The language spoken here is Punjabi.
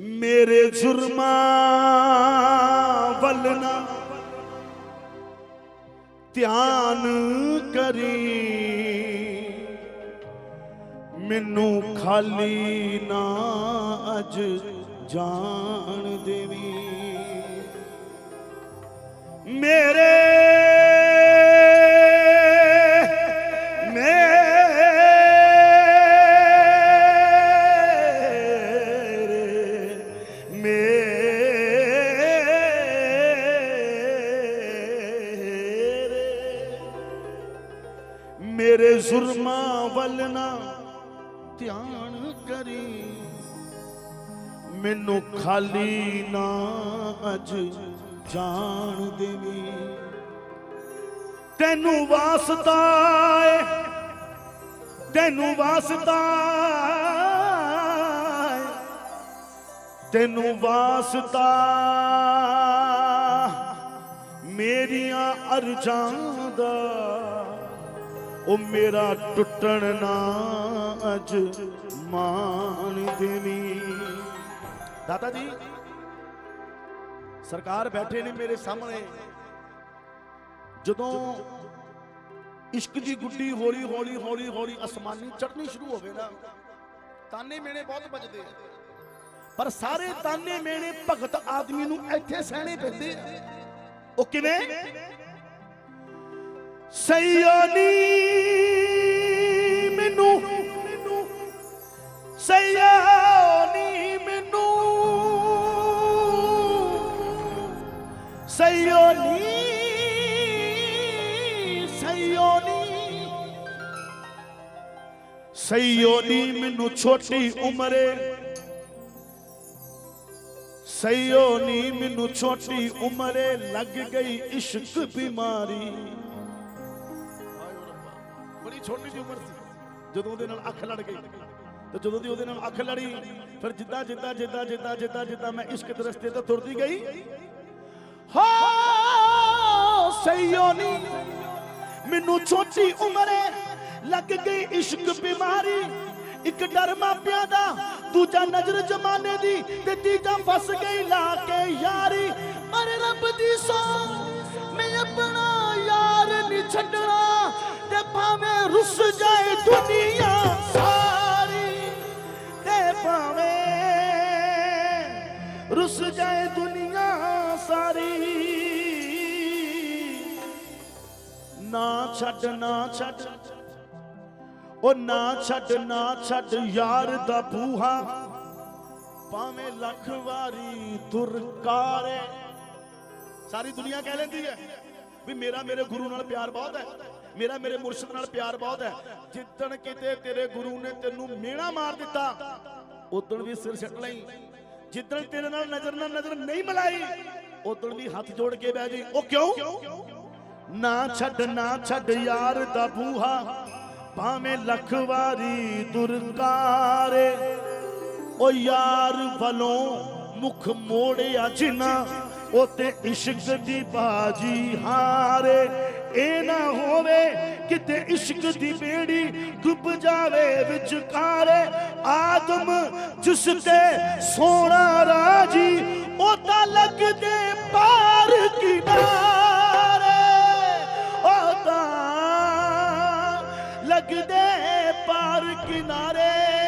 ਮੇਰੇ ਜ਼ੁਰਮਾਂ ਵੱਲ ਨਾ ਧਿਆਨ ਕਰੀ। ਮੈਨੂੰ ਖਾਲੀ ਨਾ ਅਜ ਜਾਣ ਦੇਵੀ। ਮੇਰੇ ਮੇਰੇ ਜ਼ੁਲਮਾਂ ਵੱਲ ਨਾ ਧਿਆਨ ਕਰੀ। ਮੈਨੂੰ ਖਾਲੀ ਨਾ ਅਜ ਜਾਣ ਦੇਵੀ। ਤੈਨੂੰ ਵਾਸਤਾ ਏ, ਤੈਨੂੰ ਵਾਸਤਾ ਤੈਨੂੰ ਵਾਸਤਾ ਮੇਰੀਆਂ ਅਰਜ਼ਾਂ ਦਾ ਉਹ ਮੇਰਾ ਟੁੱਟਣ ਨਾ ਅਜ ਮਾਨ ਦੇਵੀ। ਦਾਦਾ ਜੀ, ਸਰਕਾਰ ਬੈਠੇ ਨੇ ਮੇਰੇ ਸਾਹਮਣੇ। ਜਦੋਂ ਇਸ਼ਕ ਦੀ ਗੁੱਡੀ ਹੌਲੀ ਹੌਲੀ ਹੌਲੀ ਹੌਲੀ ਅਸਮਾਨੀ ਚੜਨੀ ਸ਼ੁਰੂ ਹੋਵੇ ਨਾ, ਤਾਨੇ ਮੇਣੇ ਬਹੁਤ ਵੱਜਦੇ ਆ। ਪਰ ਸਾਰੇ ਤਾਨੇ ਮੇਣੇ ਭਗਤ ਆਦਮੀ ਨੂੰ ਇੱਥੇ ਸਹਿਣੇ ਪੈਂਦੇ ਆ। ਉਹ ਕਿਵੇਂ? ਸਈਓਨੀ ਮੈਨੂੰ ਸਈਓਨੀ ਮੈਨੂੰ ਸਈਓਨੀ ਸਈਓਨੀ ਸਈਓਨੀ ਮੈਨੂੰ ਛੋਟੀ ਉਮਰੇ ਸਈਓਨੀ ਮੈਨੂੰ ਛੋਟੀ ਉਮਰੇ, ਲੱਗ ਗਈ ਇਸ਼ਕ ਬਿਮਾਰੀ। ਬੜੀ ਛੋਟੀ ਜਿਹੀ ਉਮਰ ਸੀ। ਜਦੋਂ ਉਹਦੇ ਨਾਲ ਅੱਖ ਲੜ ਗਈ, ਤੇ ਜਦੋਂ ਦੀ ਉਹਦੇ ਨਾਲ ਅੱਖ ਲੜੀ, ਫਿਰ ਜਿੱਦਾਂ ਜਿੱਦਾਂ ਜਿੱਦਾਂ ਜਿੱਦਾਂ ਜਿੱਦਾਂ ਜਿੱਦਾਂ ਮੈਂ ਇਸ਼ਕ ਦੇ ਰਸਤੇ ਤੇ ਤੁਰਦੀ ਗਈ, ਹੋ ਸਈਓਨੀ ਮੈਨੂੰ ਛੋਟੀ ਉਮਰੇ ਲੱਗ ਗਈ ਇਸ਼ਕ ਬਿਮਾਰੀ, ਇੱਕ ਡਰ ਮਾਪਿਆਂ ਦਾ, ਦੂਜਾ ਨਜ਼ਰ ਜਮਾਨੇ ਦੀ, ਤੇ ਤੀਜਾ ਫਸ ਗਈ ਲਾ ਕੇ ਯਾਰੀ। ਪਰ ਰੱਬ ਦੀ ਸੌ ਮੈਂ ਆਪਣਾ ਯਾਰ ਨਹੀਂ ਛੱਡਣਾ। ਭਾਵੇਂ ਰੁੱਸ ਜਾਏ ਦੁਨੀਆ ਸਾਰੀ ਤੇ ਭਾਵੇਂ ਰੁੱਸ ਜਾਏ ਦੁਨੀਆ ਸਾਰੀ। ਨਾ ਛੱਡ ਨਾ ਛੱਡ। ਉਹ ਨਾ ਛੱਡ ਨਾ ਛੱਡ ਯਾਰ ਦਾ ਬੂਹਾ। ਭਾਵੇਂ ਲੱਖ ਵਾਰੀ ਦੁਰਕਾਰੇ ਸਾਰੀ ਦੁਨੀਆ ਕਹਿ ਲੈਂਦੀ ਹੈ ਵੀ ਮੇਰਾ ਮੇਰੇ ਗੁਰੂ ਨਾਲ ਪਿਆਰ ਬਹੁਤ ਹੈ। ਮੇਰਾ, ਮੇਰੇ ਮੁਰਸ਼ਿਦ ਨਾਲ ਪਿਆਰ ਬਹੁਤ ਹੈ। ਜਿੱਦਣ ਕਿਤੇ ਤੇਰੇ ਗੁਰੂ ਨੇ ਤੈਨੂੰ ਮਿਹਣਾ ਮਾਰ ਦਿੱਤਾ, ਉਦੋਂ ਵੀ ਸਿਰ ਛੱਡ ਲਈ। ਜਿੱਦਣ ਤੇਰੇ ਨਾਲ ਨਜ਼ਰ ਨਾਲ ਨਜ਼ਰ ਨਹੀਂ ਮਿਲਾਈ, ਉਦੋਂ ਵੀ ਹੱਥ ਜੋੜ ਕੇ ਬਹਿ ਗਈ। ਉਹ ਕਿਉਂ? ਨਾ ਛੱਡ ਨਾ ਛੱਡ ਯਾਰ ਦਾ ਬੂਹਾ, ਭਾਵੇਂ ਲੱਖ ਵਾਰੀ ਦੁਰਕਾਰੇ ਉਹ ਯਾਰ ਵੱਲੋਂ ਮੁਖ ਮੋੜਿਆ ਜਿਨਾ, ਉਹ ਤੇ ਇਸ਼ਕ ਦੀ ਬਾਜੀ ਹਾਰੇ। ਇਹ ਨਾ ਹੋਵੇ ਕਿਤੇ ਇਸ਼ਕ ਦੀ ਬੇੜੀ ਡੁੱਬ ਜਾਵੇ ਵਿਚਕਾਰੇ ਆਦਮ ਜਿਸ ਤੇ ਸੋਹਣਾ ਰਾਜੀ ਉਹ ਤਾਂ ਲੱਗਦੇ ਪਾਰ ਕਿਨਾਰੇ। ਉਹ ਤਾਂ ਲੱਗਦੇ ਪਾਰ ਕਿਨਾਰੇ।